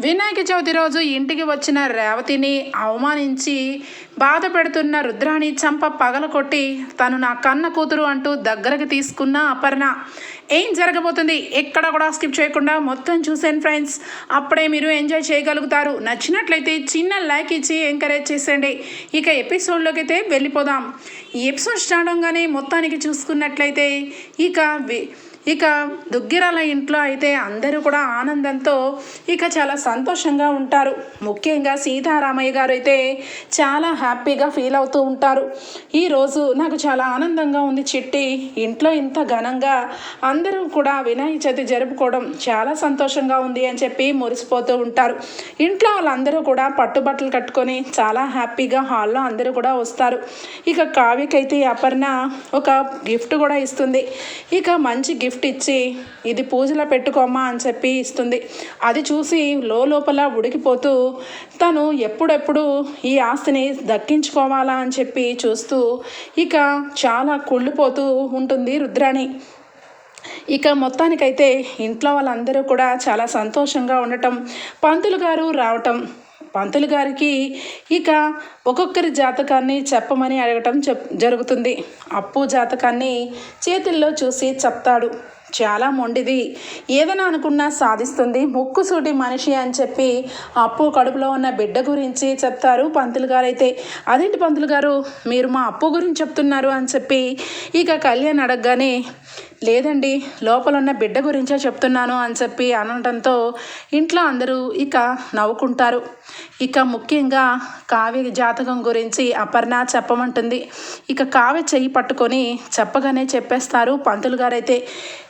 వినాయక చవితి రోజు ఇంటికి వచ్చిన రేవతిని అవమానించి బాధ పెడుతున్న చంప చంప పగలకొట్టి తను నా కన్న కూతురు అంటూ దగ్గరకు తీసుకున్న అపర్ణ. ఏం జరగబోతుంది? ఎక్కడ కూడా స్కిప్ చేయకుండా మొత్తం చూసాను ఫ్రెండ్స్. అప్పుడే మీరు ఎంజాయ్ చేయగలుగుతారు. నచ్చినట్లయితే చిన్న లైక్ ఇచ్చి ఎంకరేజ్ చేసేయండి. ఇక ఎపిసోడ్లోకి అయితే వెళ్ళిపోదాం. ఈ ఎపిసోడ్ స్టార్ట్ అవగానే మొత్తానికి చూసుకున్నట్లయితే ఇక వి- ఇక దుగ్గిరాల ఇంట్లో అయితే అందరూ కూడా ఆనందంతో ఇక చాలా సంతోషంగా ఉంటారు. ముఖ్యంగా సీతారామయ్య గారు అయితే చాలా హ్యాపీగా ఫీల్ అవుతూ ఉంటారు. ఈరోజు నాకు చాలా ఆనందంగా ఉంది చిట్టి. ఇంట్లో ఇంత ఘనంగా అందరూ కూడా వినాయక చవితి జరుపుకోవడం చాలా సంతోషంగా ఉంది అని చెప్పి మురిసిపోతూ ఉంటారు. ఇంట్లో వాళ్ళందరూ కూడా పట్టుబట్టలు కట్టుకొని చాలా హ్యాపీగా హాల్లో అందరూ కూడా వస్తారు. ఇక కావ్యకైతే అపర్ణ ఒక గిఫ్ట్ కూడా ఇస్తుంది. ఇక మంచి గిఫ్ట్ గిఫ్ట్ ఇచ్చి ఇది పూజలో పెట్టుకోమ్మా అని చెప్పి ఇస్తుంది. అది చూసి లోపల ఉడికిపోతూ తను ఎప్పుడెప్పుడు ఈ ఆస్తిని దక్కించుకోవాలా అని చెప్పి చూస్తూ ఇక చాలా కుళ్ళిపోతూ ఉంటుంది రుద్రాణి. ఇక మొత్తానికైతే ఇంట్లో వాళ్ళందరూ కూడా చాలా సంతోషంగా ఉండటం పంతులు గారు రావటం పంతులు గారికి ఇక ఒక్కొక్కరి జాతకాన్ని చెప్పమని అడగటం చెప్ జరుగుతుంది. అప్పు జాతకాన్ని చేతుల్లో చూసి చెప్తాడు. చాలా మొండిది. ఏదైనా అనుకున్నా సాధిస్తుంది. ముక్కుసూటి మనిషి అని చెప్పి అప్పు కడుపులో ఉన్న బిడ్డ గురించి చెప్తారు పంతులు గారు అయితే అదేంటి పంతులు గారు? మీరు మా అప్పు గురించి చెప్తున్నారు అని చెప్పి ఇక కళ్యాణ్ అడగగానే లేదండి లోపల ఉన్న బిడ్డ గురించే చెప్తున్నాను అని చెప్పి అనడంతో ఇంట్లో అందరూ ఇక నవ్వుకుంటారు. ఇక ముఖ్యంగా కావ్య జాతకం గురించి అపర్ణ చెప్పమంటుంది. ఇక కావ్య చెయ్యి పట్టుకొని చెప్పగానే చెప్పేస్తారు పంతులు గారైతే.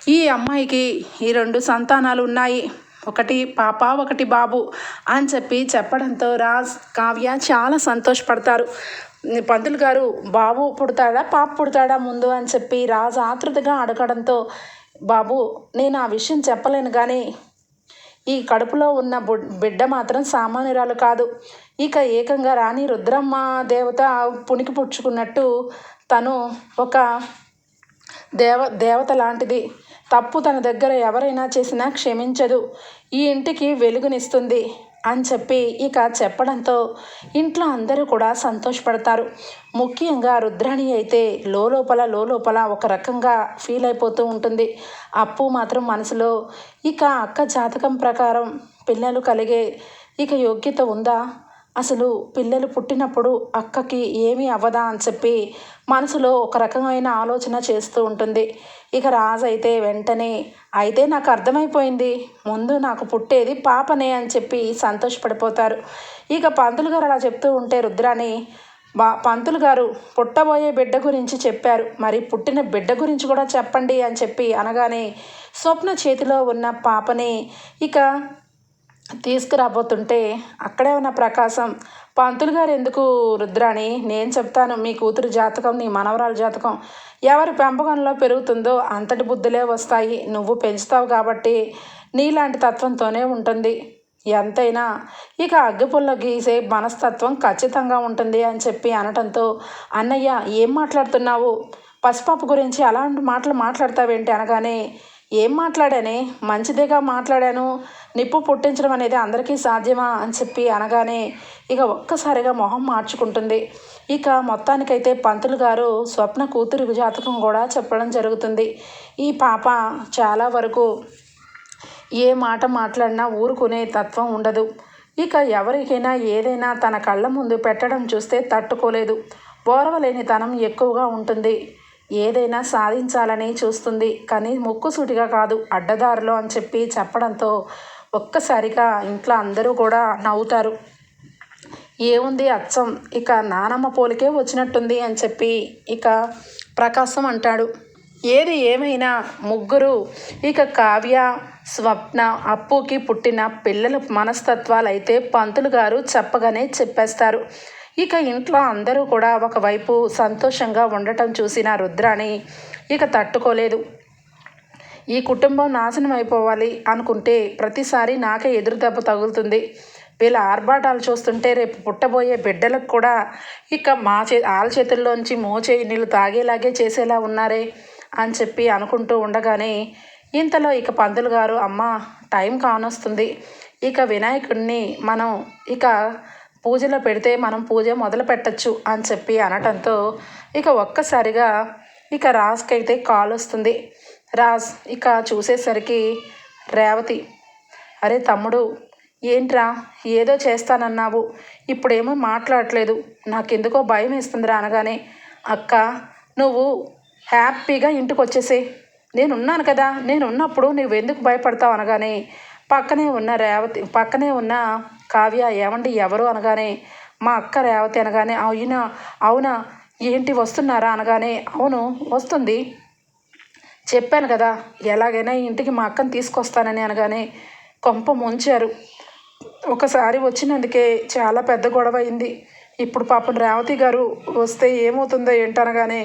ఈ అమ్మాయికి ఈ రెండు సంతానాలు ఉన్నాయి. ఒకటి పాప ఒకటి బాబు అని చెప్పి చెప్పడంతో రాజ్ కావ్య చాలా సంతోషపడతారు. పంతులు గారు బాబు పుడతాడా? పాప పుడతాడా ముందు? అని చెప్పి రాజు ఆతృతగా అడగడంతో బాబు నేను ఆ విషయం చెప్పలేను కానీ ఈ కడుపులో ఉన్న బిడ్డ మాత్రం సామాన్యురాలు కాదు. ఇక ఏకంగా రాణి రుద్రమ్మ దేవత పుణికి పుచ్చుకున్నట్టు తను ఒక దేవ దేవత లాంటిది. తప్పు తన దగ్గర ఎవరైనా చేసినా క్షమించదు. ఈ ఇంటికి వెలుగునిస్తుంది. అని చెప్పి ఇక చెప్పడంతో ఇంట్లో అందరూ కూడా సంతోషపడతారు. ముఖ్యంగా రుద్రాణి అయితే లోపల లోపల ఒక రకంగా ఫీల్ అయిపోతూ ఉంటుంది. అప్పు మాత్రం మనసులో ఇక అక్క జాతకం ప్రకారం పిల్లలు కలిగే ఇక యోగ్యత ఉందా? అసలు పిల్లలు పుట్టినప్పుడు అక్కకి ఏమీ అవ్వదా అని చెప్పి మనసులో ఒక రకమైన ఆలోచన చేస్తూ ఉంటుంది. ఇక రాజు అయితే వెంటనే అయితే నాకు అర్థమైపోయింది. ముందు నాకు పుట్టేది పాపనే అని చెప్పి సంతోషపడిపోతారు. ఇక పంతులు గారు అలా చెప్తూ ఉంటే రుద్రాని బా పంతులు గారు పుట్టబోయే బిడ్డ గురించి చెప్పారు. మరి పుట్టిన బిడ్డ గురించి కూడా చెప్పండి అని చెప్పి అనగానే స్వప్న చేతిలో ఉన్న పాపని ఇక తీసుకురాబోతుంటే అక్కడే ఉన్న ప్రకాశం పంతులు గారు ఎందుకు రుద్రాణి? నేను చెప్తాను మీ కూతురు జాతకం నీ మనవరాల జాతకం ఎవరి పెంపకంలో పెరుగుతుందో అంతటి బుద్ధులే వస్తాయి. నువ్వు పెంచుతావు కాబట్టి నీలాంటి తత్వంతోనే ఉంటుంది. ఎంతైనా ఇక అగ్గిపుల్ల గీసే మనస్తత్వం ఖచ్చితంగా ఉంటుంది అని చెప్పి అనటంతో అన్నయ్య ఏం మాట్లాడుతున్నావు? పసిపాప గురించి అలాంటి మాటలు మాట్లాడతావేంటి? అనగానే ఏం మాట్లాడానే? మంచిదేగా మాట్లాడాను. నిప్పు పుట్టించడం అనేది అందరికీ సాధ్యమా? అని చెప్పి అనగానే ఇక ఒక్కసారిగా మొహం మార్చుకుంటుంది. ఇక మొత్తానికైతే పంతులు గారు స్వప్న కూతురు జాతకం కూడా చెప్పడం జరుగుతుంది. ఈ పాప చాలా వరకు ఏ మాట మాట్లాడినా ఊరుకునే తత్వం ఉండదు. ఇక ఎవరికైనా ఏదైనా తన కళ్ళ ముందు పెట్టడం చూస్తే తట్టుకోలేదు. ఓర్వలేని తనం ఎక్కువగా ఉంటుంది. ఏదైనా సాధించాలని చూస్తుంది. కానీ ముక్కుసూటిగా కాదు అడ్డదారిలో అని చెప్పి చెప్పడంతో ఒక్కసారిగా ఇంట్లో అందరూ కూడా నవ్వుతారు. ఏముంది అచ్చం? ఇక నానమ్మ పోలికే వచ్చినట్టుంది అని చెప్పి ఇక ప్రకాశం అంటాడు. ఏది ఏమైనా ముగ్గురు ఇక కావ్య స్వప్న అప్పుకి పుట్టిన పిల్లల మనస్తత్వాలు అయితే పంతులు గారు చెప్పగానే చెప్పేస్తారు. ఇక ఇంట్లో అందరూ కూడా ఒకవైపు సంతోషంగా ఉండటం చూసిన రుద్రాని ఇక తట్టుకోలేదు. ఈ కుటుంబం నాశనం అయిపోవాలి అనుకుంటే ప్రతిసారి నాకే ఎదురు దెబ్బ తగులుతుంది. వీళ్ళ ఆర్భాటాలు చూస్తుంటే రేపు పుట్టబోయే బిడ్డలకు కూడా ఇక మా చే వాళ్ళ చేతుల్లోంచి మోచేయి నీళ్ళు తాగేలాగే చేసేలా ఉన్నారే అని చెప్పి అనుకుంటూ ఉండగానే ఇంతలో ఇక పంతులు గారు అమ్మ టైం కానొస్తుంది. ఇక వినాయకుడిని మనం ఇక పూజలో పెడితే మనం పూజ మొదలు పెట్టచ్చు అని చెప్పి అనటంతో ఇక ఒక్కసారిగా ఇక రాజ్కైతే కాల్ వస్తుంది. రాజ్ ఇక చూసేసరికి రేవతి అరే తమ్ముడు ఏంట్రా? ఏదో చేస్తానన్నావు. ఇప్పుడేమో మాట్లాడట్లేదు. నాకెందుకో భయం వేస్తుందిరా అనగానే అక్క నువ్వు హ్యాపీగా ఇంటికి వచ్చేసే నేను ఉన్నాను కదా. నేను ఉన్నప్పుడు నువ్వు ఎందుకు భయపడతావు? అనగానే పక్కనే ఉన్న రేవతి పక్కనే ఉన్న కావ్య ఏమండి ఎవరు అనగానే మా అక్క రేవతి అనగానే అవునా అవునా ఏంటి వస్తున్నారా? అనగానే అవును వస్తుంది. చెప్పాను కదా ఎలాగైనా ఇంటికి మా అక్కను తీసుకొస్తానని అనగానే కొంప ముంచారు. ఒకసారి వచ్చినందుకే చాలా పెద్ద గొడవ అయింది. ఇప్పుడు పాపం రేవతి గారు వస్తే ఏమవుతుందో ఏంటనగానే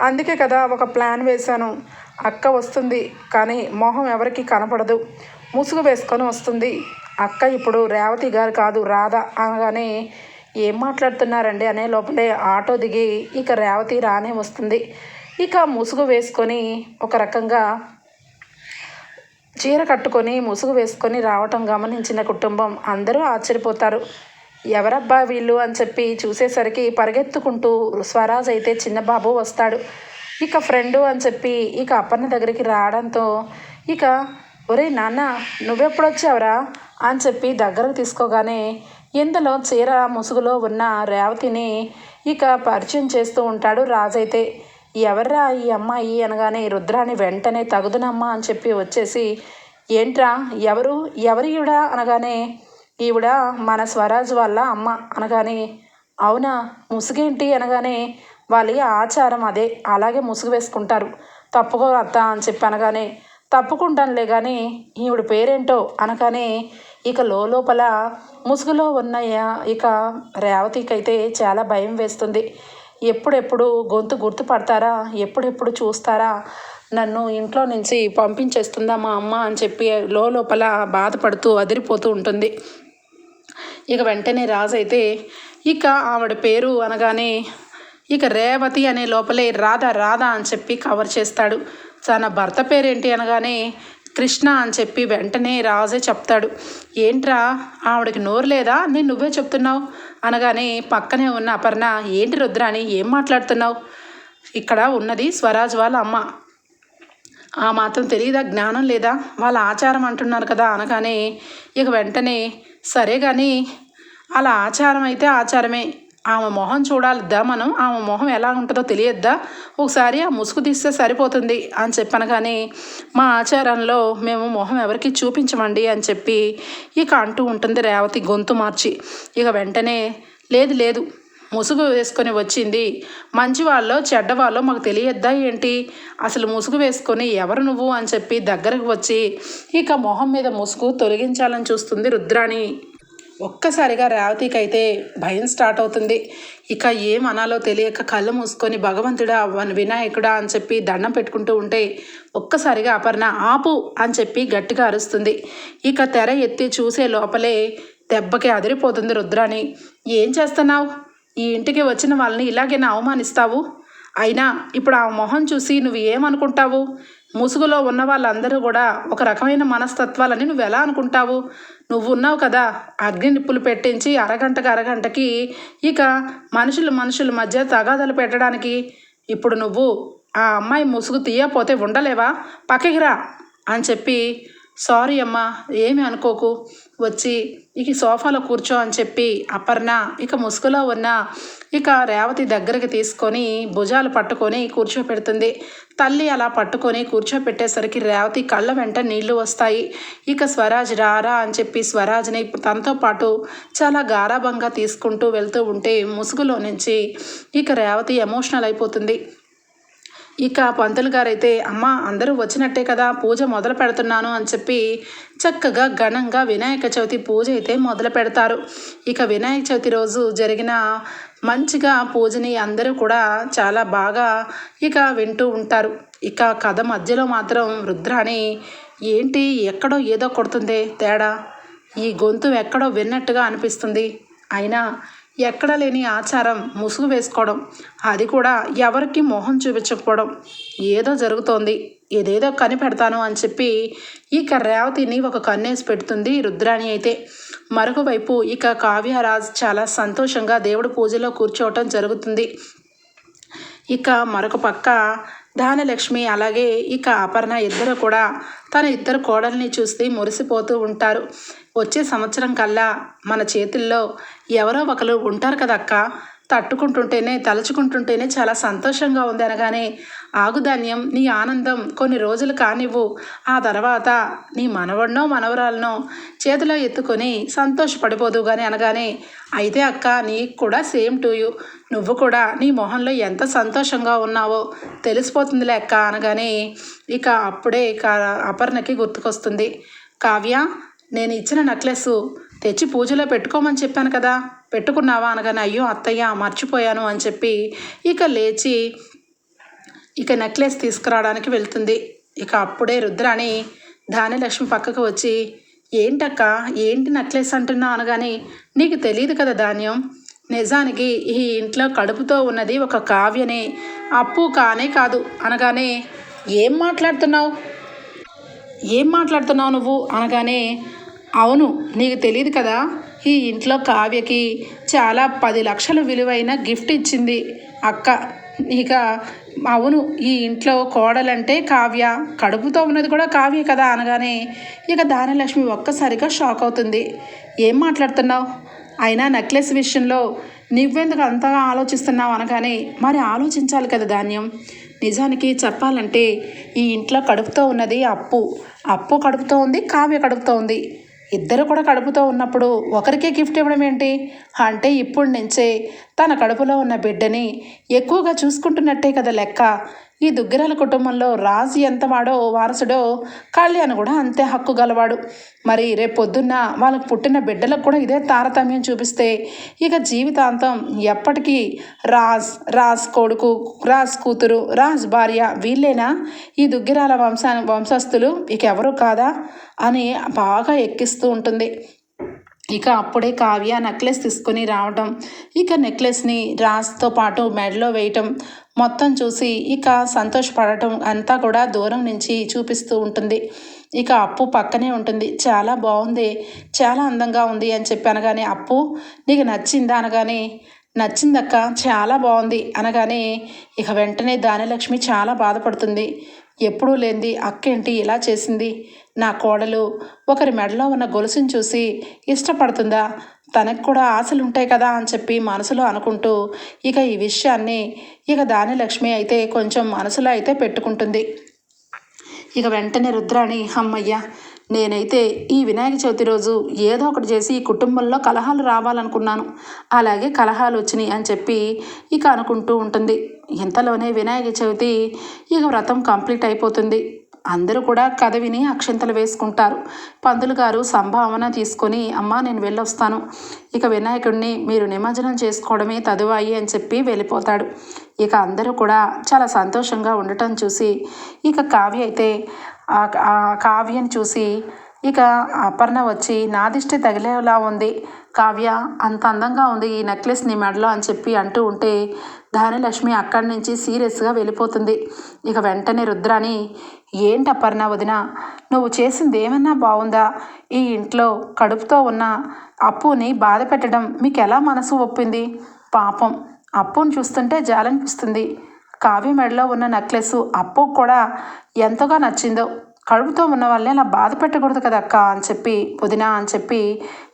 అందుకే కదా ఒక ప్లాన్ వేశాను. అక్క వస్తుంది కానీ మొహం ఎవరికి కనపడదు. ముసుగు వేసుకొని వస్తుంది. అక్క ఇప్పుడు రేవతి గారు కాదు రాధ అనగానే ఏం మాట్లాడుతున్నారండి అనే లోపలే ఆటో దిగి ఇక రేవతి రానే వస్తుంది. ఇక ముసుగు వేసుకొని ఒక రకంగా చీర కట్టుకొని ముసుగు వేసుకొని రావటం గమనించిన కుటుంబం అందరూ ఆశ్చర్యపోతారు. ఎవరబ్బా వీళ్ళు అని చెప్పి చూసేసరికి పరిగెత్తుకుంటూ స్వరాజ్ అయితే చిన్నబాబు వస్తాడు. ఇక ఫ్రెండు అని చెప్పి ఇక అప్పన్న దగ్గరికి రావడంతో ఇక ఒరే నాన్న నువ్వెప్పుడు వచ్చావురా? అని చెప్పి దగ్గరకు తీసుకోగానే ఇందులో చీర ముసుగులో ఉన్న రేవతిని ఇక పరిచయం చేస్తూ ఉంటాడు రాజైతే. ఎవర్రా ఈ అమ్మాయి? అనగానే రుద్రాని వెంటనే తగుదునమ్మా అని చెప్పి వచ్చేసి ఏంట్రా ఎవరు? ఎవరు ఈవిడ? అనగానే ఈవిడ మన స్వరాజ్ వాళ్ళ అమ్మ అనగానే అవునా? ముసుగేంటి? అనగానే వాళ్ళ ఆచారం అదే అలాగే ముసుగు వేసుకుంటారు తప్పుకో అత్త అని చెప్పి అనగానే తప్పుకుంటానులే కానీ ఈవిడ పేరేంటో అనగానే ఇక లోపల ముసుగులో ఉన్న ఇక రేవతికైతే చాలా భయం వేస్తుంది. ఎప్పుడెప్పుడు గొంతు గుర్తుపడతారా? ఎప్పుడెప్పుడు చూస్తారా? నన్ను ఇంట్లో నుంచి పంపించేస్తుందా మా అమ్మ అని చెప్పి లోపల బాధపడుతూ అదిరిపోతూ ఉంటుంది. ఇక వెంటనే రాజు అయితే ఇక ఆవిడ పేరు అనగానే ఇక రేవతి అనే లోపలే రాధా రాధా అని చెప్పి కవర్ చేస్తాడు. తన భర్త పేరేంటి అనగానే కృష్ణ అని చెప్పి వెంటనే రాజే చెప్తాడు. ఏంట్రా ఆవిడకి నోరు లేదా? నేను నువ్వే చెప్తున్నావు. అనగానే పక్కనే ఉన్న అపర్ణ ఏంటి రుద్రాని ఏం మాట్లాడుతున్నావు? ఇక్కడ ఉన్నది స్వరాజ్ వాళ్ళ అమ్మ. ఆ మాత్రం తెలియదా జ్ఞానం లేదా? వాళ్ళ ఆచారం అంటున్నారు కదా? అనగానే ఇక వెంటనే సరే కానీ అలా ఆచారం అయితే ఆచారమే. ఆమె మొహం చూడాలిద్దా మనం? ఆమె మొహం ఎలా ఉంటుందో తెలియద్దా? ఒకసారి ఆ ముసుగు తీస్తే సరిపోతుంది అని చెప్పాను కానీ మా ఆచారంలో మేము మొహం ఎవరికి చూపించమండి అని చెప్పి ఇక అంటూ ఉంటుంది రేవతి గొంతు మార్చి. ఇక వెంటనే లేదు లేదు ముసుగు వేసుకొని వచ్చింది. మంచి వాళ్ళో చెడ్డవాళ్ళో మాకు తెలియద్దా ఏంటి? అసలు ముసుగు వేసుకొని ఎవరు నువ్వు అని చెప్పి దగ్గరకు వచ్చి ఇక మొహం మీద ముసుగు తొలగించాలని చూస్తుంది రుద్రాణి. ఒక్కసారిగా రేవతికి అయితే భయం స్టార్ట్ అవుతుంది. ఇక ఏం అనాలో తెలియక కళ్ళు మూసుకొని భగవంతుడా వన్ వినాయకుడా అని చెప్పి దండం పెట్టుకుంటూ ఉంటే ఒక్కసారిగా అపర్ణ ఆపు అని చెప్పి గట్టిగా అరుస్తుంది. ఇక తెర ఎత్తి చూసే లోపలే దెబ్బకి అదిరిపోతుంది రుద్రాని ఏం చేస్తున్నావు? ఈ ఇంటికి వచ్చిన వాళ్ళని ఇలాగైనా అవమానిస్తావు? అయినా ఇప్పుడు ఆ మొహం చూసి నువ్వు ఏమనుకుంటావు? ముసుగులో ఉన్న వాళ్ళందరూ కూడా ఒక రకమైన మనస్తత్వాలని నువ్వు ఎలా అనుకుంటావు? నువ్వు ఉన్నావు కదా అగ్ని నిప్పులు పెట్టించి అరగంటకి అరగంటకి ఇక మనుషులు మనుషుల మధ్య తగాదాలు పెట్టడానికి. ఇప్పుడు నువ్వు ఆ అమ్మాయి ముసుగు తీయపోతే ఉండలేవా? పక్కకి రా అని చెప్పి సారీ అమ్మా ఏమి అనుకోకు. వచ్చి ఇక సోఫాలో కూర్చో అని చెప్పి అపర్ణ ఇక ముసుగులో ఉన్న ఇక రేవతి దగ్గరికి తీసుకొని భుజాలు పట్టుకొని కూర్చోపెడుతుంది. తల్లి అలా పట్టుకొని కూర్చోపెట్టేసరికి రేవతి కళ్ళ వెంట నీళ్ళు వస్తాయి. ఇక స్వరాజ్ రారా అని చెప్పి స్వరాజ్ని తనతో పాటు చాలా గారాభంగా తీసుకుంటూ వెళ్తూ ఉంటే ముసుగులో నుంచి ఇక రేవతి ఎమోషనల్ అయిపోతుంది. ఇక పంతులు గారైతే అమ్మ అందరూ వచ్చినట్టే కదా పూజ మొదలు పెడుతున్నాను అని చెప్పి చక్కగా ఘనంగా వినాయక చవితి పూజ అయితే మొదలు పెడతారు. ఇక వినాయక చవితి రోజు జరిగిన మంచిగా పూజని అందరూ కూడా చాలా బాగా ఇక వింటూ ఉంటారు. ఇక కథ మధ్యలో మాత్రం రుద్రాణి ఏంటి ఎక్కడో ఏదో కొడుతుందే తేడా? ఈ గొంతు ఎక్కడో విన్నట్టుగా అనిపిస్తుంది. అయినా ఎక్కడ లేని ఆచారం ముసుగు వేసుకోవడం అది కూడా ఎవరికి మోహం చూపించకపోవడం. ఏదో జరుగుతోంది ఏదేదో కనిపెడతాను అని చెప్పి ఇక రేవతిని ఒక కన్నేసి పెడుతుంది రుద్రాణి అయితే. మరొక వైపు ఇక కావ్యరాజ్ చాలా సంతోషంగా దేవుడి పూజలో కూర్చోవటం జరుగుతుంది. ఇక మరొక పక్క ధానలక్ష్మి అలాగే ఇక అపర్ణ ఇద్దరు కూడా తన ఇద్దరు కోడల్ని చూసి మురిసిపోతూ ఉంటారు. వచ్చే సంవత్సరం కల్లా మన చేతుల్లో ఎవరో ఒకరు ఉంటారు కదక్క. తట్టుకుంటుంటేనే తలుచుకుంటుంటేనే చాలా సంతోషంగా ఉంది అనగానే ఆగుధాన్యం నీ ఆనందం కొన్ని రోజులు కానివ్వు. ఆ తర్వాత నీ మనవడినో మనవరాలనో చేతిలో ఎత్తుకొని సంతోషపడిపోదు కానీ అనగానే అయితే అక్క నీకు కూడా సేమ్ టు యూ. నువ్వు కూడా నీ మొహంలో ఎంత సంతోషంగా ఉన్నావో తెలిసిపోతుందిలే అక్క అనగానే ఇక అప్పుడే ఇక అపర్ణకి గుర్తుకొస్తుంది. కావ్య నేను ఇచ్చిన నెక్లెస్ తెచ్చి పూజలో పెట్టుకోమని చెప్పాను కదా. పెట్టుకున్నావా? అనగానే అయ్యో అత్తయ్య మర్చిపోయాను అని చెప్పి ఇక లేచి ఇక నెక్లెస్ తీసుకురావడానికి వెళ్తుంది. ఇక అప్పుడే రుద్రాణి ధాన్యలక్ష్మి పక్కకు వచ్చి ఏంటక్క ఏంటి నెక్లెస్ అంటున్నా అనగానే నీకు తెలియదు కదా ధాన్యం. నిజానికి ఈ ఇంట్లో కడుపుతో ఉన్నది ఒక కావ్యనే. అప్పు కానే కాదు అనగానే ఏం మాట్లాడుతున్నావు? ఏం మాట్లాడుతున్నావు నువ్వు? అనగానే అవును నీకు తెలియదు కదా ఈ ఇంట్లో కావ్యకి చాలా పది లక్షల విలువైన గిఫ్ట్ ఇచ్చింది అక్క. ఇక అవును ఈ ఇంట్లో కోడలంటే కావ్య. కడుపుతో ఉన్నది కూడా కావ్య కదా అనగానే ఇక దానలక్ష్మి ఒక్కసారిగా షాక్ అవుతుంది. ఏం మాట్లాడుతున్నావు? అయినా నెక్లెస్ విషయంలో నువ్వెందుకు అంతగా ఆలోచిస్తున్నావు అనగానే మరి ఆలోచించాలి కదా ధాన్యం. నిజానికి చెప్పాలంటే ఈ ఇంట్లో కడుపుతో ఉన్నది అప్పు. అప్పు కడుపుతో ఉంది కావ్య కడుపుతో ఉంది. ఇద్దరు కూడా కడుపుతో ఉన్నప్పుడు ఒకరికే గిఫ్ట్ ఇవ్వడం ఏంటి? అంటే ఇప్పుడు నుంచే తన కడుపులో ఉన్న బిడ్డని ఎక్కువగా చూసుకుంటున్నట్టే కదా లెక్క. ఈ దుగ్గిరాల కుటుంబంలో రాజు ఎంతవాడో వారసుడో కళ్యాణ్ కూడా అంతే హక్కు గలవాడు. మరి రేపు వాళ్ళకు పుట్టిన బిడ్డలకు కూడా ఇదే తారతమ్యం చూపిస్తే ఇక జీవితాంతం ఎప్పటికీ రాజ్ రాజ్ కొడుకు రాజ్ కూతురు రాజ్ భార్య వీళ్ళేనా? ఈ దుగ్గిరాల వంశా వంశస్థులు ఇక ఎవరు కాదా? అని బాగా ఎక్కిస్తూ ఉంటుంది. ఇక అప్పుడే కావ్య నెక్లెస్ తీసుకొని రావటం ఇక నెక్లెస్ని రాజ్తో పాటు మెడలో వేయటం మొత్తం చూసి ఇక సంతోషపడటం అంతా కూడా దూరం నుంచి చూపిస్తూ ఉంటుంది. ఇక అప్పు పక్కనే ఉంటుంది. చాలా బాగుంది. చాలా అందంగా ఉంది అని చెప్పి అనగానే అప్పు నీకు నచ్చిందా? అనగానే నచ్చిందక్క చాలా బాగుంది. అనగానే ఇక వెంటనే దానిలక్ష్మి చాలా బాధపడుతుంది. ఎప్పుడూ లేనిది అక్కేంటి ఇలా చేసింది? నా కోడలు ఒకరి మెడలో ఉన్న గొలుసును చూసి ఇష్టపడుతుందా? తనకు కూడా ఆశలు ఉంటాయి కదా అని చెప్పి మనసులో అనుకుంటూ ఇక ఈ విషయాన్ని ఇక దానిలక్ష్మి అయితే కొంచెం మనసులో అయితే పెట్టుకుంటుంది. ఇక వెంటనే రుద్రాణి అమ్మయ్య నేనైతే ఈ వినాయక చవితి రోజు ఏదో ఒకటి చేసి ఈ కుటుంబంలో కలహాలు రావాలనుకున్నాను. అలాగే కలహాలు వచ్చినాయి అని చెప్పి ఇక అనుకుంటూ ఉంటుంది. ఇంతలోనే వినాయక చవితి ఇక వ్రతం కంప్లీట్ అయిపోతుంది. అందరూ కూడా కథ విని అక్షంతలు వేసుకుంటారు. పంతులు గారు సంభావన తీసుకొని అమ్మ నేను వెళ్ళొస్తాను. ఇక వినాయకుడిని మీరు నిమజ్జనం చేసుకోవడమే తదువాయి అని చెప్పి వెళ్ళిపోతాడు. ఇక అందరూ కూడా చాలా సంతోషంగా ఉండటం చూసి ఇక కావ్య అయితే ఆ- కావ్యని చూసి ఇక అపర్ణ వచ్చి నా దిష్టి తగిలేలా ఉంది. కావ్య అంత అందంగా ఉంది ఈ నెక్లెస్ నీ మెడలో అని చెప్పి అంటూ ఉంటే ధాన్యలక్ష్మి అక్కడి నుంచి సీరియస్గా వెళ్ళిపోతుంది. ఇక వెంటనే రుద్రాని ఏంటి అపర్ణ వదిన? నువ్వు చేసింది ఏమన్నా బాగుందా? ఈ ఇంట్లో కడుపుతో ఉన్న అప్పుని బాధ పెట్టడం మీకు ఎలా మనసు ఒప్పింది? పాపం అప్పుని చూస్తుంటే జాలనిపిస్తుంది. కావ్య మెడలో ఉన్న నెక్లెస్ అప్పు కూడా ఎంతగా నచ్చిందో. కడుపుతో ఉన్న వాళ్ళని అలా బాధ పెట్టకూడదు కదా అక్క అని చెప్పి వదిన అని చెప్పి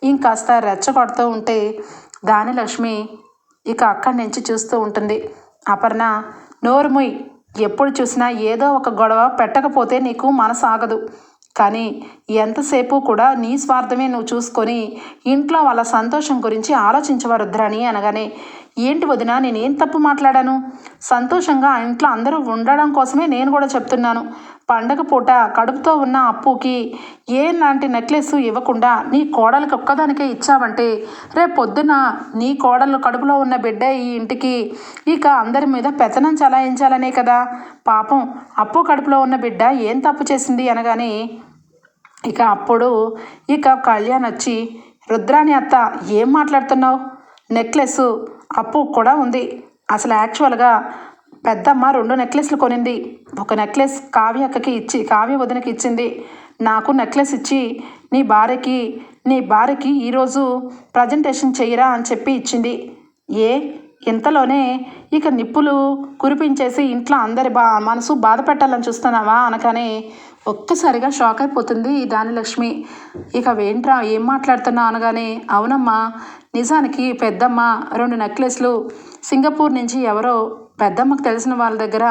ఇంకాస్త రెచ్చగొడుతూ ఉంటే దానిలక్ష్మి ఇక అక్కడి నుంచి చూస్తూ ఉంటుంది. అపర్ణ నోరుముయ్ ఎప్పుడు చూసినా ఏదో ఒక గొడవ పెట్టకపోతే నీకు మనసు ఆగదు కానీ ఎంతసేపు కూడా నీ స్వార్థమే నువ్వు చూసుకొని ఇంట్లో వాళ్ళ సంతోషం గురించి ఆలోచించవరుద్రని అనగానే ఏంటి వదిన నేనేం తప్పు మాట్లాడాను? సంతోషంగా ఆ ఇంట్లో అందరూ ఉండడం కోసమే నేను కూడా చెప్తున్నాను. పండగ పూట కడుపుతో ఉన్న అప్పుకి ఏలాంటి లాంటి నెక్లెస్ ఇవ్వకుండా నీ కోడలికి ఒక్కదానికే ఇచ్చావంటే రేపు పొద్దున నీ కోడలు కడుపులో ఉన్న బిడ్డ ఈ ఇంటికి ఇక అందరి మీద పెత్తనం చలాయించాలనే కదా. పాపం అప్పు కడుపులో ఉన్న బిడ్డ ఏం తప్పు చేసింది అనగానే ఇక అప్పుడు ఇక కళ్యాణ్ వచ్చి రుద్రాణి అత్త ఏం మాట్లాడుతున్నావు? నెక్లెస్ అప్పు కూడా ఉంది. అసలు యాక్చువల్గా పెద్దమ్మ రెండు నెక్లెస్లు కొనింది. ఒక నెక్లెస్ కావ్య అక్కకి ఇచ్చి కావ్య వదినకి ఇచ్చింది. నాకు నెక్లెస్ ఇచ్చి నీ భార్యకి నీ భార్యకి ఈరోజు ప్రజెంటేషన్ చేయరా అని చెప్పి ఇచ్చింది. ఏ? ఇంతలోనే ఇక నిప్పులు కురిపించేసి ఇంట్లో అందరి బా మనసు బాధ పెట్టాలని చూస్తున్నావా అనగానే ఒక్కసారిగా షాక్ అయిపోతుంది ఈ దానిలక్ష్మి ఇక వేంట్రా ఏం మాట్లాడుతున్నావు అనగానే అవునమ్మా నిజానికి పెద్దమ్మ రెండు నెక్లెస్లు సింగపూర్ నుంచి ఎవరో పెద్దమ్మకు తెలిసిన వాళ్ళ దగ్గర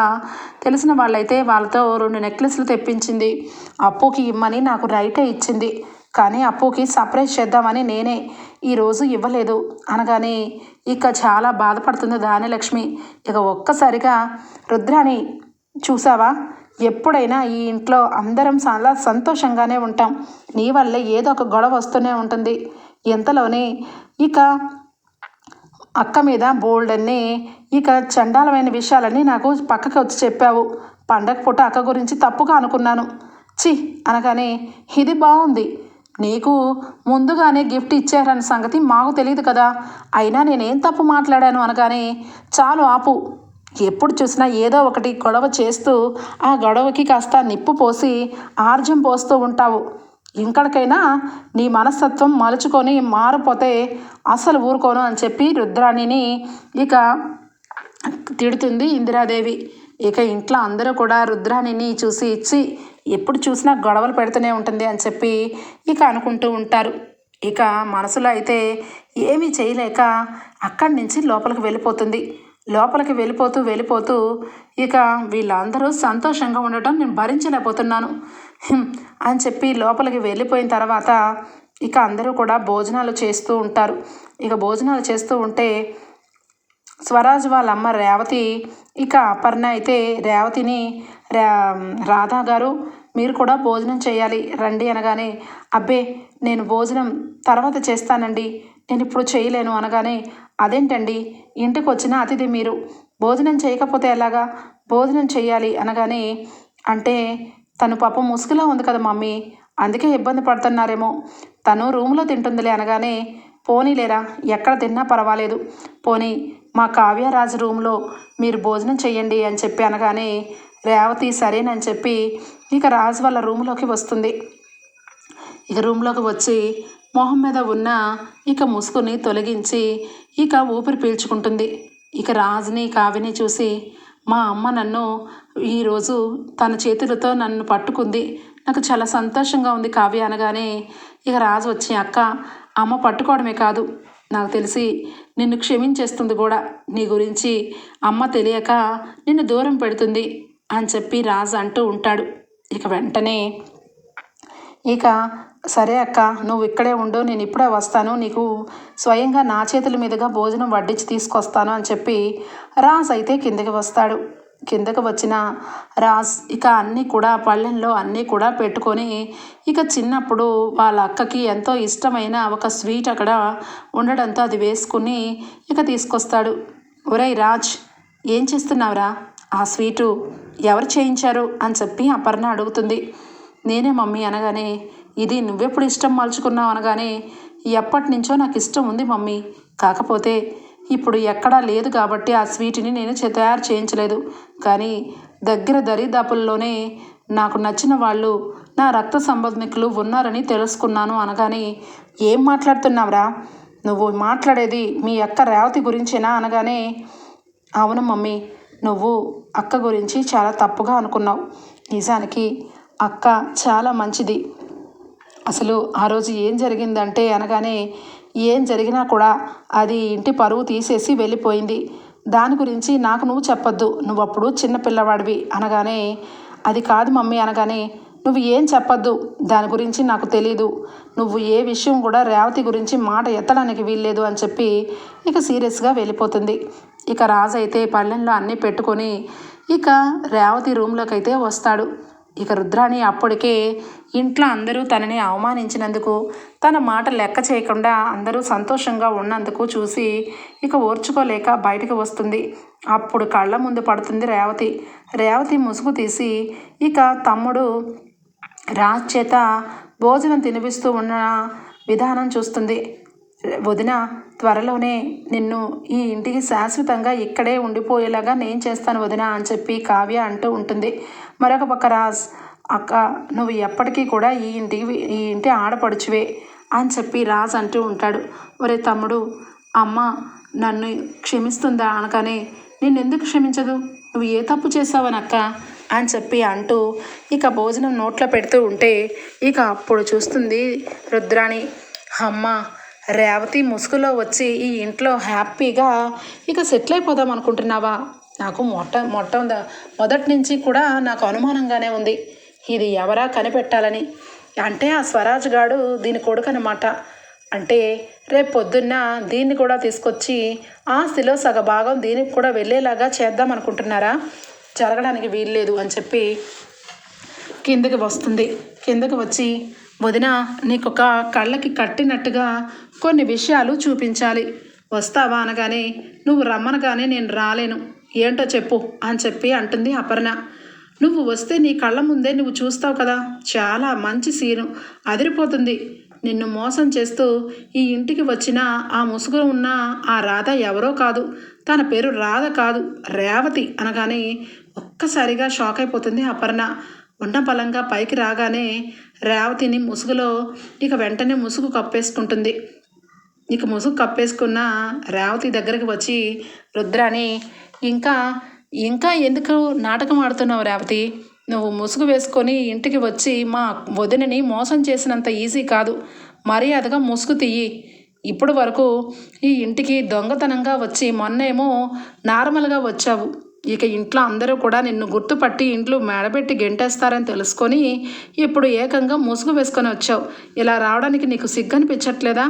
తెలిసిన వాళ్ళైతే వాళ్ళతో రెండు నెక్లెస్లు తెప్పించింది. అప్పుకి ఇమ్మని నాకు రైటే ఇచ్చింది. కానీ అప్పుకి సర్ప్రైజ్ చేద్దామని నేనే ఈరోజు ఇవ్వలేదు. అనగానే ఇక చాలా బాధపడుతుంది దానిలక్ష్మి ఇక ఒక్కసారిగా రుద్రాని చూసావా? ఎప్పుడైనా ఈ ఇంట్లో అందరం చాలా సంతోషంగానే ఉంటాం. నీ వల్లే ఏదో ఒక గొడవ వస్తూనే ఉంటుంది. ఎంతలోనే ఇక అక్క మీద బోల్డ్ అన్ని ఇక చండాలమైన విషయాలన్నీ నాకు పక్కకి వచ్చి చెప్పావు. పండగ పూట అక్క గురించి తప్పుగా అనుకున్నాను. చి అనగానే ఇది బాగుంది నీకు ముందుగానే గిఫ్ట్ ఇచ్చారన్న సంగతి మాకు తెలియదు కదా. అయినా నేనేం తప్పు మాట్లాడాను అనగానే చాలు ఆపు. ఎప్పుడు చూసినా ఏదో ఒకటి గొడవ చేస్తూ ఆ గొడవకి కాస్త నిప్పు పోసి ఆర్జం పోస్తూ ఉంటావు. ఇంకడికైనా నీ మనస్తత్వం మలుచుకొని మారిపోతే అసలు ఊరుకోను అని చెప్పి రుద్రాణిని ఇక తిడుతుంది ఇందిరాదేవి. ఇక ఇంట్లో అందరూ కూడా రుద్రాణిని చూసి ఇచ్చి ఎప్పుడు చూసినా గొడవలు పెడుతూనే ఉంటుంది అని చెప్పి ఇక అనుకుంటూ ఉంటారు. ఇక మనసులో అయితే ఏమీ చేయలేక అక్కడి నుంచి లోపలికి వెళ్ళిపోతుంది. లోపలికి వెళ్ళిపోతూ వెళ్ళిపోతూ ఇక వీళ్ళందరూ సంతోషంగా ఉండటం నేను భరించలేకపోతున్నాను. అని చెప్పి లోపలికి వెళ్ళిపోయిన తర్వాత ఇక అందరూ కూడా భోజనాలు చేస్తూ ఉంటారు. ఇక భోజనాలు చేస్తూ ఉంటే స్వరాజ్ వాళ్ళ అమ్మ రేవతి ఇక అపర్ణ అయితే రేవతిని రా రాధా గారు మీరు కూడా భోజనం చేయాలి రండి అనగానే అబ్బే నేను భోజనం తర్వాత చేస్తానండి నేను ఇప్పుడు చేయలేను అనగానే అదేంటండి? ఇంటికి వచ్చిన అతిథి మీరు. భోజనం చేయకపోతే ఎలాగా? భోజనం చేయాలి అనగానే అంటే తను పాపం ముసుగులో ఉంది కదా మమ్మీ. అందుకే ఇబ్బంది పడుతున్నారేమో. తను రూమ్లో తింటుందిలే అనగానే పోనీలేరా ఎక్కడ తిన్నా పర్వాలేదు. పోనీ మా కావ్యరాజు రూమ్లో మీరు భోజనం చేయండి అని చెప్పి అనగానే రేవతి సరేనని చెప్పి ఇక రాజు వాళ్ళ రూమ్లోకి వస్తుంది. ఇక రూమ్లోకి వచ్చి మొహం మీద ఉన్న ఇక ముసుగుని తొలగించి ఇక ఊపిరి పీల్చుకుంటుంది. ఇక రాజుని కావిని చూసి మా అమ్మ నన్ను ఈరోజు తన చేతులతో నన్ను పట్టుకుంది. నాకు చాలా సంతోషంగా ఉంది కావ్య అనగానే ఇక రాజు వచ్చి అక్క అమ్మ పట్టుకోవడమే కాదు. నాకు తెలిసి నిన్ను క్షమించేస్తుంది కూడా. నీ గురించి అమ్మ తెలియక నిన్ను దూరం పెడుతుంది అని చెప్పి రాజు అంటూ ఉంటాడు. ఇక వెంటనే ఇక సరే అక్క నువ్వు ఇక్కడే ఉండు నేను ఇప్పుడే వస్తాను నీకు స్వయంగా నా చేతుల మీదుగా భోజనం వడ్డించి తీసుకొస్తాను అని చెప్పి రాజ్ అయితే కిందకి వస్తాడు. కిందకి వచ్చిన రాజ్ ఇక అన్నీ కూడా పళ్ళెంలో అన్నీ కూడా పెట్టుకొని ఇక చిన్నప్పుడు వాళ్ళ అక్కకి ఎంతో ఇష్టమైన ఒక స్వీట్ అక్కడ ఉండడంతో అది వేసుకుని ఇక తీసుకొస్తాడు. ఒరేయ్ రాజ్ ఏం చేస్తున్నావురా? ఆ స్వీటు ఎవరు చేయించారు? అని చెప్పి అపర్ణ అడుగుతుంది. నేనే మమ్మీ అనగానే ఇది నువ్వెప్పుడు ఇష్టం మలుచుకున్నావు అనగానే ఎప్పటి నుంచో నాకు ఇష్టం ఉంది మమ్మీ. కాకపోతే ఇప్పుడు ఎక్కడా లేదు కాబట్టి ఆ స్వీట్ని నేను తయారు చేయించలేదు. కానీ దగ్గర దరిదాపుల్లోనే నాకు నచ్చిన వాళ్ళు నా రక్త సంబంధికులు ఉన్నారని తెలుసుకున్నాను అనగానే ఏం మాట్లాడుతున్నావురా? నువ్వు మాట్లాడేది మీ అక్క రేవతి గురించేనా? అనగానే అవును మమ్మీ నువ్వు అక్క గురించి చాలా తప్పుగా అనుకున్నావు. నిజానికి అక్క చాలా మంచిది. అసలు ఆ రోజు ఏం జరిగిందంటే అనగానే ఏం జరిగినా కూడా అది ఇంటి పరువు తీసేసి వెళ్ళిపోయింది. దాని గురించి నాకు నువ్వు చెప్పొద్దు నువ్వు అప్పుడు చిన్న పిల్లవాడివి అనగానే అది కాదు మమ్మీ అనగానే నువ్వు ఏం చెప్పొద్దు దాని గురించి నాకు తెలీదు. నువ్వు ఏ విషయం కూడా రేవతి గురించి మాట ఎత్తడానికి వీల్లేదు అని చెప్పి ఇక సీరియస్గా వెళ్ళిపోతుంది. ఇక రాజు అయితే పళ్ళెంలో అన్నీ పెట్టుకొని ఇక రేవతి రూమ్లోకి అయితే వస్తాడు. ఇక రుద్రాణి అప్పటికే ఇంట్లో అందరూ తనని అవమానించినందుకు తన మాట లెక్క చేయకుండా అందరూ సంతోషంగా ఉన్నందుకు చూసి ఇక ఓర్చుకోలేక బయటకు వస్తుంది. అప్పుడు కళ్ళ ముందు పడుతుంది రేవతి. రేవతి ముసుగు తీసి ఇక తమ్ముడు రాజ్ చేత భోజనం తినిపిస్తూ ఉన్న విధానం చూస్తుంది. వదిన త్వరలోనే నిన్ను ఈ ఇంటికి శాశ్వతంగా ఇక్కడే ఉండిపోయేలాగా నేను చేస్తాను వదిన అని చెప్పి కావ్య అంటూ ఉంటుంది. మరొక పక్క రాజ్ అక్క నువ్వు ఎప్పటికీ కూడా ఈ ఇంటికి ఈ ఇంటి ఆడపడుచువే అని చెప్పి రాజ్ అంటూ ఉంటాడు. ఒరే తమ్ముడు అమ్మ నన్ను క్షమిస్తుందా అనగానే నేను ఎందుకు క్షమించదు? నువ్వు ఏ తప్పు చేసావనక్క అని చెప్పి అంటూ ఇక భోజనం నోట్లో పెడుతూ ఉంటే ఇక అప్పుడు చూస్తుంది రుద్రాణి అమ్మ రేవతి ముసుగులో వచ్చి ఈ ఇంట్లో హ్యాపీగా ఇక సెటిల్ అయిపోదాం అనుకుంటున్నావా? నాకు మొట్ట మొట్ట మొదటి నుంచి కూడా నాకు అనుమానంగానే ఉంది. ఇది ఎవరా కనిపెట్టాలని? అంటే ఆ స్వరాజ్ గాడు దీని కొడుకు అనమాట అంటే రేపు పొద్దున్న దీన్ని కూడా తీసుకొచ్చి ఆస్తిలో సగ భాగం దీనికి కూడా వెళ్ళేలాగా చేద్దాం అనుకుంటున్నారా? జరగడానికి వీల్లేదు అని చెప్పి కిందకి వస్తుంది. కిందకి వచ్చి వదిన నీకు ఒక కళ్ళకి కట్టినట్టుగా కొన్ని విషయాలు చూపించాలి. వస్తావా అనగానే నువ్వు రమ్మనగానే నేను రాలేను. ఏంటో చెప్పు అని చెప్పి అంటుంది అపర్ణ. నువ్వు వస్తే నీ కళ్ళ ముందే నువ్వు చూస్తావు కదా. చాలా మంచి సీను. అదిరిపోతుంది. నిన్ను మోసం చేస్తూ ఈ ఇంటికి వచ్చిన ఆ ముసుగు ఉన్న ఆ రాధ ఎవరో కాదు. తన పేరు రాధ కాదు. రేవతి అనగానే ఒక్కసారిగా షాక్ అయిపోతుంది అపర్ణ. ఉన్న బలంగా పైకి రాగానే రేవతిని ముసుగులో ఇక వెంటనే ముసుగు కప్పేసుకుంటుంది. ఇక ముసుగు కప్పేసుకున్న రేవతి దగ్గరికి వచ్చి రుద్రాని ఇంకా ఇంకా ఎందుకు నాటకం ఆడుతున్నావు రేవతి? నువ్వు ముసుగు వేసుకొని ఇంటికి వచ్చి మా వదినని మోసం చేసినంత ఈజీ కాదు. మర్యాదగా ముసుగు తీయి. ఇప్పటి వరకు ఈ ఇంటికి దొంగతనంగా వచ్చి మొన్నేమో నార్మల్గా వచ్చావు. ఇక ఇంట్లో అందరూ కూడా నిన్ను గుర్తుపట్టి ఇంట్లో మేడబెట్టి గెంటేస్తారని తెలుసుకొని ఇప్పుడు ఏకంగా ముసుగు వేసుకొని వచ్చావు. ఇలా రావడానికి నీకు సిగ్గనిపించట్లేదా?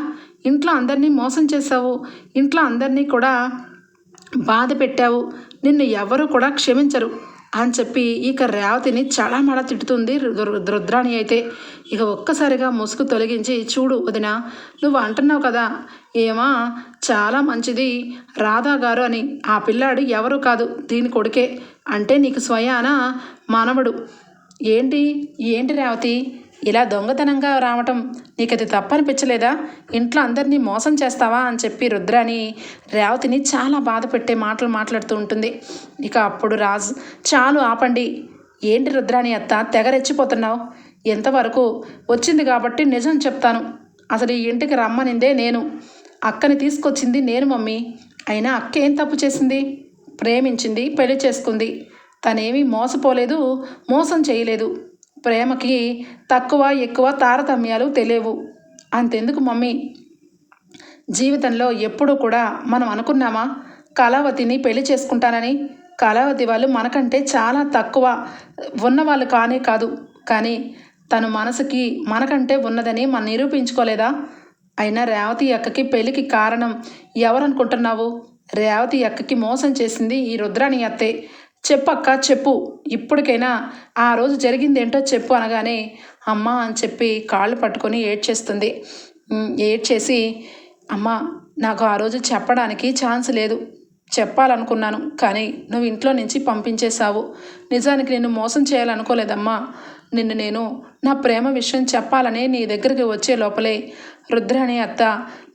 ఇంట్లో అందరినీ మోసం చేసావు ఇంట్లో అందరినీ కూడా బాధ పెట్టావు నిన్ను ఎవరు కూడా క్షమించరు అని చెప్పి ఇక రేవతిని చాలా మడ తిట్టుతుంది రుద్రాణి అయితే. ఇక ఒక్కసారిగా ముసుగు తొలగించి చూడు వదిన నువ్వు అంటున్నావు కదా ఏమా చాలా మంచిది రాధా గారు అని. ఆ పిల్లాడు ఎవరు కాదు దీని కొడుకే. అంటే నీకు స్వయాన మనవడు? ఏంటి ఏంటి రేవతి? ఇలా దొంగతనంగా రావటం నీకది తప్పనిపించలేదా? ఇంట్లో అందరినీ మోసం చేస్తావా? అని చెప్పి రుద్రాని రేవతిని చాలా బాధ పెట్టే మాటలు మాట్లాడుతూ ఉంటుంది. ఇక అప్పుడు రాజ్ చాలు ఆపండి. ఏంటి రుద్రాని అత్త తెగ రెచ్చిపోతున్నావు? ఎంతవరకు? వచ్చింది కాబట్టి నిజం చెప్తాను. అసలు ఈ ఇంటికి రమ్మనిందే నేను. అక్కని తీసుకొచ్చింది నేను మమ్మీ. అయినా అక్క ఏం తప్పు చేసింది? ప్రేమించింది పెళ్ళి చేసుకుంది. తనేమీ మోసపోలేదు మోసం చేయలేదు. ప్రేమకి తక్కువ ఎక్కువ తారతమ్యాలు తెలియవు. అంతెందుకు మమ్మీ? జీవితంలో ఎప్పుడూ కూడా మనం అనుకున్నామా? కళావతిని పెళ్ళి చేసుకుంటానని? కళావతి వాళ్ళు మనకంటే చాలా తక్కువ ఉన్నవాళ్ళు కానే కాదు. కానీ తను మనసుకి మనకంటే ఉన్నదని మనం నిరూపించుకోలేదా? అయినా రేవతి అక్కకి పెళ్ళికి కారణం ఎవరనుకుంటున్నావు? రేవతి అక్కకి మోసం చేసింది ఈ రుద్రాణి అత్తే. చెప్పక్క చెప్పు. ఇప్పటికైనా ఆ రోజు జరిగిందేంటో చెప్పు అనగానే అమ్మ అని చెప్పి కాళ్ళు పట్టుకొని ఏడ్చేస్తుంది. ఏడ్చేసి అమ్మ నాకు ఆ రోజు చెప్పడానికి ఛాన్స్ లేదు. చెప్పాలనుకున్నాను కానీ నువ్వు ఇంట్లో నుంచి పంపించేశావు. నిజానికి నిన్ను మోసం చేయాలనుకోలేదమ్మా. నిన్ను నేను నా ప్రేమ విషయం చెప్పాలని నీ దగ్గరికి వచ్చే లోపలే రుద్రాణి అత్త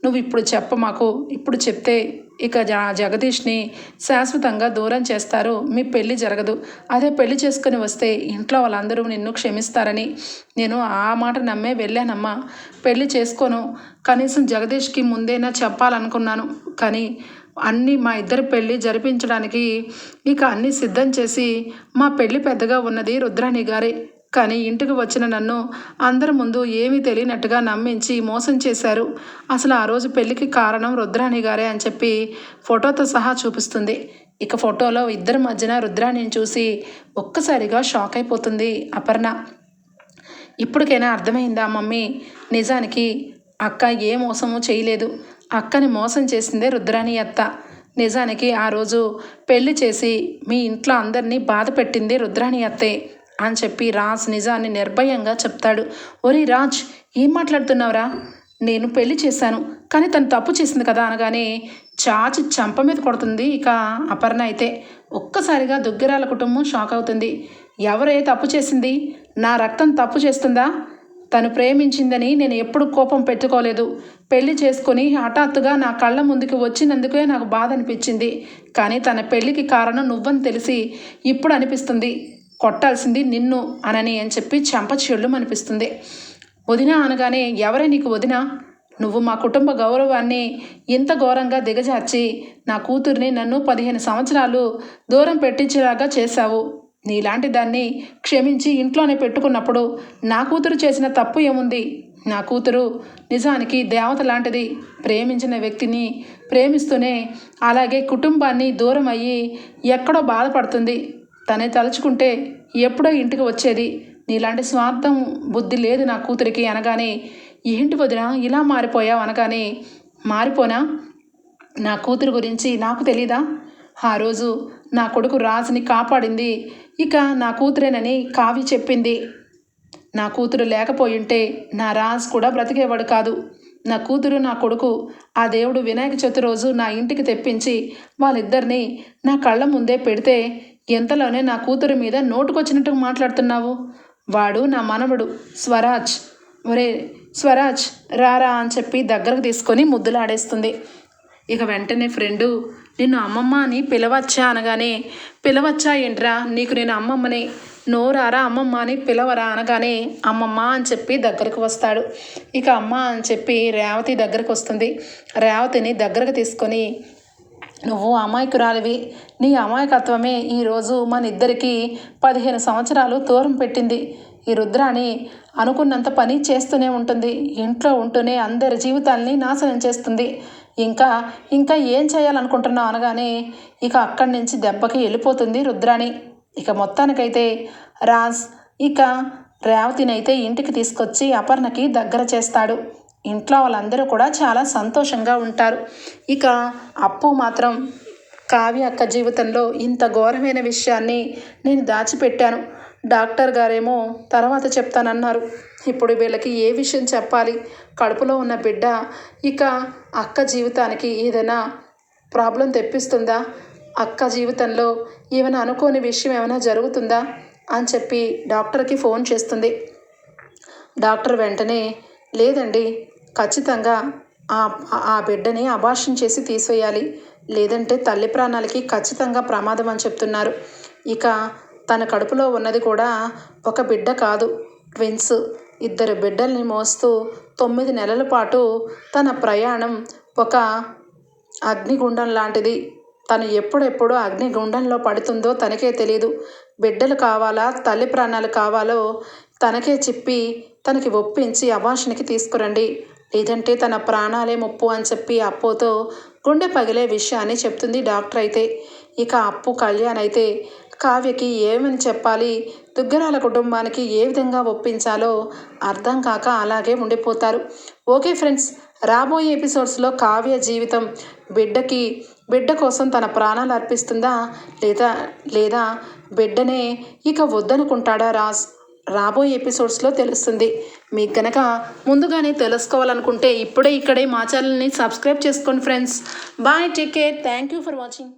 నువ్వు ఇప్పుడు చెప్ప మాకు. ఇప్పుడు చెప్తే ఇక జగదీష్ని శాశ్వతంగా దూరం చేస్తారు. మీ పెళ్ళి జరగదు. అదే పెళ్ళి చేసుకుని వస్తే ఇంట్లో వాళ్ళందరూ నిన్ను క్షమిస్తారని నేను ఆ మాట నమ్మే వెళ్ళానమ్మా. పెళ్ళి చేసుకోను. కనీసం జగదీష్కి ముందేనా చెప్పాలనుకున్నాను. కానీ అన్నీ మా ఇద్దరి పెళ్ళి జరిపించడానికి ఇక అన్నీ సిద్ధం చేసి మా పెళ్ళి పెద్దగా ఉన్నది రుద్రాణి గారే. కానీ ఇంటికి వచ్చిన నన్ను అందరి ముందు ఏమీ తెలియనట్టుగా నమ్మించి మోసం చేశారు. అసలు ఆ రోజు పెళ్ళికి కారణం రుద్రాణి గారే అని చెప్పి ఫోటోతో సహా చూపిస్తుంది. ఇక ఫోటోలో ఇద్దరి మధ్యన రుద్రాణిని చూసి ఒక్కసారిగా షాక్ అయిపోతుంది అపర్ణ. ఇప్పటికైనా అర్థమైందా మమ్మీ? నిజానికి అక్క ఏ మోసము చేయలేదు. అక్కని మోసం చేసిందే రుద్రాణి అత్త. నిజానికి ఆ రోజు పెళ్ళి చేసి మీ ఇంట్లో అందరినీ బాధ పెట్టింది రుద్రాణి అత్తే. అని చెప్పి రాజ్ నిజాన్ని నిర్భయంగా చెప్తాడు. ఒరే రాజ్ ఏం మాట్లాడుతున్నావురా? నేను పెళ్ళి చేశాను కానీ తను తప్పు చేసింది కదా అనగానే చాచి చంప మీద కొడుతుంది ఇక అపర్ణ అయితే. ఒక్కసారిగా దుగ్గిరాల కుటుంబం షాక్ అవుతుంది. ఎవరే తప్పు చేసింది? నా రక్తం తప్పు చేస్తుందా? తను ప్రేమించిందని నేను ఎప్పుడు కోపం పెట్టుకోలేదు. పెళ్ళి చేసుకొని హఠాత్తుగా నా కళ్ళ ముందుకు వచ్చినందుకే నాకు బాధ అనిపించింది. కానీ తన పెళ్ళికి కారణం నువ్వని తెలిసి ఇప్పుడు అనిపిస్తుంది. కొట్టాల్సింది నిన్ను అనని అని చెప్పి చెంప చెళ్ళు అనిపిస్తుంది. వదిన అనగానే ఎవరే నీకు వదిన? నువ్వు మా కుటుంబ గౌరవాన్ని ఇంత ఘోరంగా దిగజార్చి నా కూతుర్ని నన్ను పదిహేను సంవత్సరాలు దూరం పెట్టించేలాగా చేశావు. నీలాంటి దాన్ని క్షమించి ఇంట్లోనే పెట్టుకున్నప్పుడు నా కూతురు చేసిన తప్పు ఏముంది? నా కూతురు నిజానికి దేవత లాంటిది. ప్రేమించిన వ్యక్తిని ప్రేమిస్తూనే అలాగే కుటుంబాన్ని దూరం అయ్యి ఎక్కడో బాధపడుతుంది. తనే తలుచుకుంటే ఎప్పుడో ఇంటికి వచ్చేది నీలాంటి స్వార్థం బుద్ధి లేదు నా కూతురికి అనగానే ఏంటి వదిన ఇలా మారిపోయావు అనగానే మారిపోనా? నా కూతురు గురించి నాకు తెలీదా? ఆ రోజు నా కొడుకు రాజుని కాపాడింది ఇక నా కూతురేనని కావి చెప్పింది. నా కూతురు లేకపోయింటే నా రాజు కూడా బ్రతికేవాడు కాదు. నా కూతురు నా కొడుకు ఆ దేవుడు వినాయక చవితి రోజు నా ఇంటికి తెప్పించి వాళ్ళిద్దరిని నా కళ్ళ ముందే పెడితే ఎంతలోనే నా కూతురు మీద నోటుకొచ్చినట్టు మాట్లాడుతున్నావు? వాడు నా మనవడు స్వరాజ్. ఒరే స్వరాజ్ రారా అని చెప్పి దగ్గరకు తీసుకొని ముద్దులాడేస్తుంది ఇక వెంటనే ఫ్రెండు నిన్ను అమ్మమ్మ అని పిలవచ్చా అనగానే పిలవచ్చా ఏంట్రా? నీకు నేను అమ్మమ్మని. నోరారా అమ్మమ్మ అని పిలవరా అనగానే అమ్మమ్మ అని చెప్పి దగ్గరకు వస్తాడు. ఇక అమ్మ అని చెప్పి రేవతి దగ్గరకు వస్తుంది. రేవతిని దగ్గరకు తీసుకొని నువ్వు అమాయకురాలివి. నీ అమాయకత్వమే ఈరోజు మన ఇద్దరికి పదిహేను సంవత్సరాలు దూరం పెట్టింది. ఈ రుద్రాణి అనుకున్నంత పని చేస్తూనే ఉంటుంది. ఇంట్లో ఉంటూనే అందరి జీవితాల్ని నాశనం చేస్తుంది. ఇంకా ఇంకా ఏం చేయాలనుకుంటున్నావు అనగానే ఇక అక్కడి నుంచి దెబ్బకి వెళ్ళిపోతుంది రుద్రాణి. ఇక మొత్తానికైతే రాజ్ ఇక రేవతినైతే ఇంటికి తీసుకొచ్చి అపర్ణకి దగ్గర చేస్తాడు. ఇంట్లో వాళ్ళందరూ కూడా చాలా సంతోషంగా ఉంటారు. ఇక అప్పు మాత్రం కావ్య అక్క జీవితంలో ఇంత ఘోరమైన విషయాన్ని నేను దాచిపెట్టాను. డాక్టర్ గారేమో తర్వాత చెప్తానన్నారు. ఇప్పుడు వీళ్ళకి ఏ విషయం చెప్పాలి? కడుపులో ఉన్న బిడ్డ ఇక అక్క జీవితానికి ఏదైనా ప్రాబ్లం తెప్పిస్తుందా? అక్క జీవితంలో ఏమైనా అనుకోని విషయం ఏమైనా జరుగుతుందా? అని చెప్పి డాక్టర్కి ఫోన్ చేస్తుంది. డాక్టర్ వెంటనే లేదండి ఖచ్చితంగా ఆ ఆ బిడ్డని అబార్షన్ చేసి తీసేయాలి. లేదంటే తల్లి ప్రాణాలకి ఖచ్చితంగా ప్రమాదం అని చెప్తున్నారు. ఇక తన కడుపులో ఉన్నది కూడా ఒక బిడ్డ కాదు. ట్విన్స్ ఇద్దరు బిడ్డల్ని మోస్తూ తొమ్మిది నెలల పాటు తన ప్రయాణం ఒక అగ్నిగుండం లాంటిది. తను ఎప్పుడెప్పుడు అగ్నిగుండంలో పడుతుందో తనకే తెలియదు బిడ్డలు కావాలా తల్లి ప్రాణాలు కావాలో తనకే చెప్పి తనకి ఒప్పించి అభాషణకి తీసుకురండి. లేదంటే తన ప్రాణాలే ముప్పు అని చెప్పి అప్పోతో గుండె పగిలే విషయాన్ని చెప్తుంది డాక్టర్ అయితే. ఇక అప్పు కళ్యాణ్ అయితే కావ్యకి ఏమని చెప్పాలి? దుగ్గరాల కుటుంబానికి ఏ విధంగా ఒప్పించాలో అర్థం కాక అలాగే ఉండిపోతారు. ఓకే ఫ్రెండ్స్ రాబోయే ఎపిసోడ్స్లో కావ్య జీవితం బిడ్డకి బిడ్డ కోసం తన ప్రాణాలు అర్పిస్తుందా లేదా లేదా బిడ్డనే ఇక వద్దనుకుంటాడా రాజ్? రాబోయే ఎపిసోడ్స్లో తెలుస్తుంది. మీకు కనుక ముందుగానే తెలుసుకోవాలనుకుంటే ఇప్పుడే ఇక్కడే మా ఛానల్ని సబ్స్క్రైబ్ చేసుకోండి friends. Bye take care. Thank you for watching.